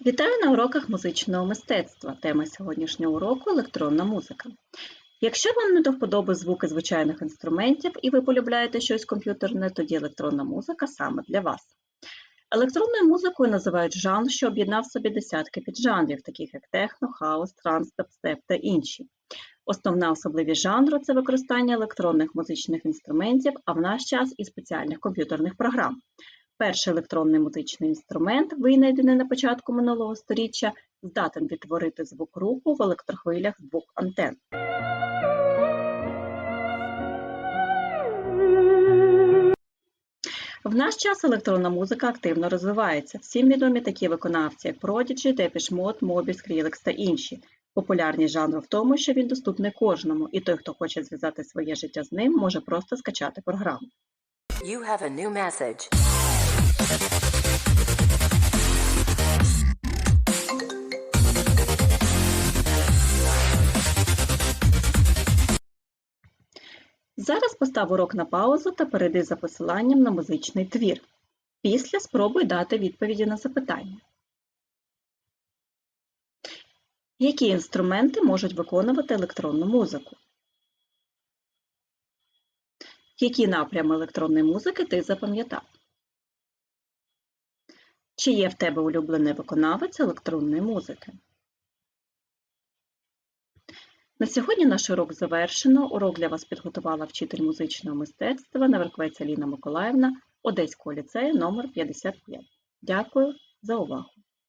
Вітаю на уроках музичного мистецтва. Тема сьогоднішнього уроку електронна музика. Якщо вам не до вподоби звуки звичайних інструментів і ви полюбляєте щось комп'ютерне, тоді електронна музика саме для вас. Електронною музикою називають жанр, що об'єднав собі десятки піджанрів, таких як техно, хаус, транс, степ та інші. Основна особливість жанру це використання електронних музичних інструментів, а в наш час і спеціальних комп'ютерних програм. Перший електронний музичний інструмент, винайдений на початку минулого століття, здатен відтворити звук руху в електрохвилях двох антенн. В наш час електронна музика активно розвивається. Всім відомі такі виконавці, як Prodigy, Depeche Mode, Moby, Skrillex та інші. Популярність жанру в тому, що він доступний кожному, і той, хто хоче зв'язати своє життя з ним, може просто скачати програму. You have a new message. Зараз постав урок на паузу та перейди за посиланням на музичний твір. Після спробуй дати відповіді на запитання. Які інструменти можуть виконувати електронну музику? Які напрями електронної музики ти запам'ятав? Чи є в тебе улюблений виконавець електронної музики? На сьогодні наш урок завершено. Урок для вас підготувала вчитель музичного мистецтва Наверквець Аліна Миколаївна Одеського ліцею номер 55. Дякую за увагу!